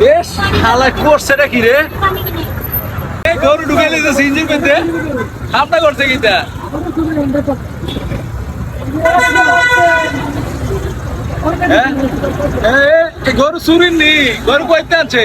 বেশ হালা করছে এটা কি রে? গরু ঢুকে লিখে ইঞ্জিন পেতে হামটা করছে কিটা? হ্যাঁ? গরু চুরির নি। গরু কইতে আছে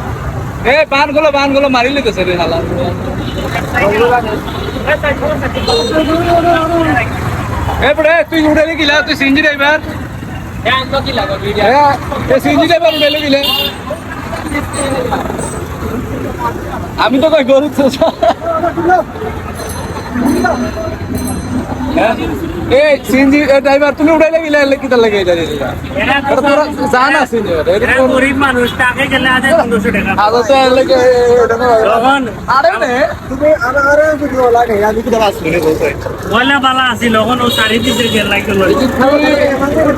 এ বানগুলো বানগুলো মারি লিতেছে রে হালা। এপড়ে তুই উঠে গিলা, তুই সিঞ্জি ড্রাইভার আমি তো গরু তো হ্যাঁ? এই সিঞ্জি ড্রাইভার তুমি উঠাইলে গিলে এলে কিতা লাগে এটা এটা তোরা জান আছে নি এটা তো গরিব মানুষ তাকে গেলে আজ পনেরোশো টাকা আদা তো এলে কে এটা না তখন আরে নে পয়লা বালা আছিল তখন ও চারি দিতে গেল লাগতো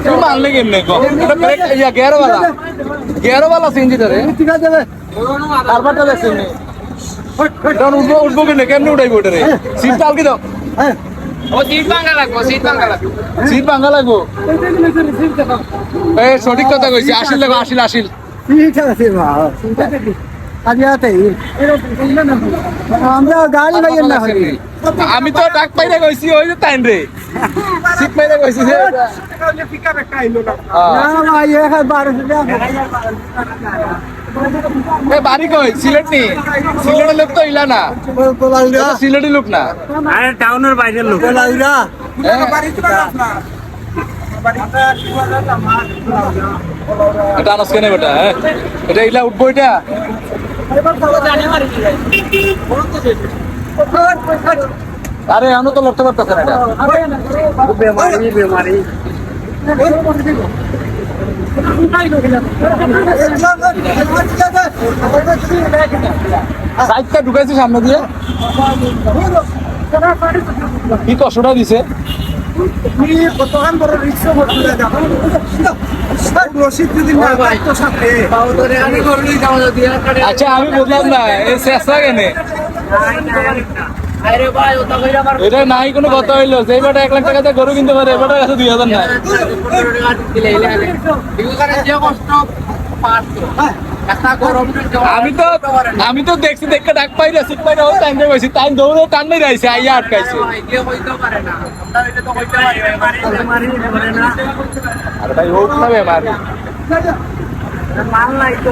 তুই মানলে কেমনে কো এটা ব্রেক ইয়া গিয়ার वाला গিয়ার वाला সিনজি ধরে ঠিক আছে রে কারবারটা দেখছেন নি তখন উঠবো উঠবো কেমনে কেমনে উঠাইবো ওটা রে সিট পালকি দাও ও সিট ভাঙা লাগবো সিট ভাঙা লাগবো সিট ভাঙা লাগবো এ সঠিক কথা কইছি আসিল লাগো আসিল আসিল। আমরা গাড়ি ভাইয়ের না আমি তো ডাক পাইলে কইছি ওই যে টাইম রে। সিট পাইলে কইছি যে। না ভাই এক বারোশো টাকা এ বাড়ি কই? সিলেট নি? সিলেটের লোক তো ইলা না। সিলেটি লোক না। আরে টাউনের বাইরের লোক। এটা আনস কেনে বেটা হ্যাঁ? এটা ইলা উঠবো এটা? আরে আনো তো লড়তে পারতেছে না এটা। বেমারি বেমারি। সাইডটা ঢুকাইছি সামনে দিয়ে। কি কষ্টটা দিছে? আচ্ছা আমি বুঝলাম না এই চেষ্টা কেনে এটা নাই কোনো কথা হইল। যে বেটা এক লাখ টাকাতে গরু কিনতে পারে এবারটা কাছে দুই হাজার নাই। আমি তো আমি তো দেখছি দেখে ডাক পাই না সিট পাই না টাইম পাইছি টাইম দৌড়ে টান নাই রাইছে আইয়া আটকাইছে। আরে ভাই হোক না বেমার। মাল নাই তো।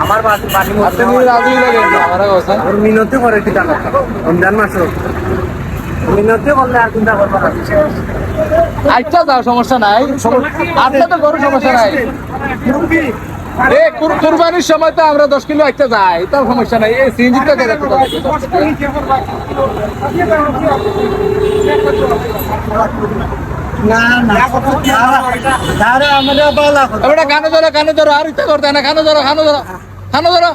আমার মিনতি করে কি জানো রমজান মাস। মিনতি করলে আর চিন্তা করব না। আচ্ছা যাও সমস্যা নাই। আপনার তো কোনো সমস্যা নাই। এ কুর- কুরবানির সময় তো আমরা দশ কিলো একটা যাই তাও সমস্যা নাই। এই সিএনজিটা কে রাখতে না না। দাঁড়া আমরা বালা এবারে কানে ধরো কানে ধরো। আর ইচ্ছা করতে না। কানে ধরো কানে ধরো। কানে ধরো।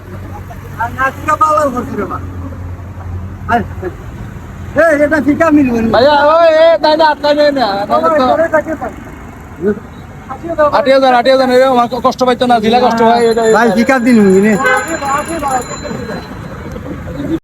কষ্ট পাইতো না জিলা কষ্ট হয় দিন